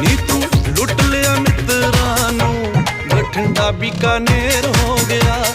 ਨੀ ਤੂੰ ਲੁੱਟ ਲਿਆ ਮਿੱਤਰਾਂ ਨੂੰ। ਬਠਿੰਡਾ ਬੀਕਾਨੇਰ ਹੋ ਗਿਆ। ਕਾਦੀ ਬੱਸ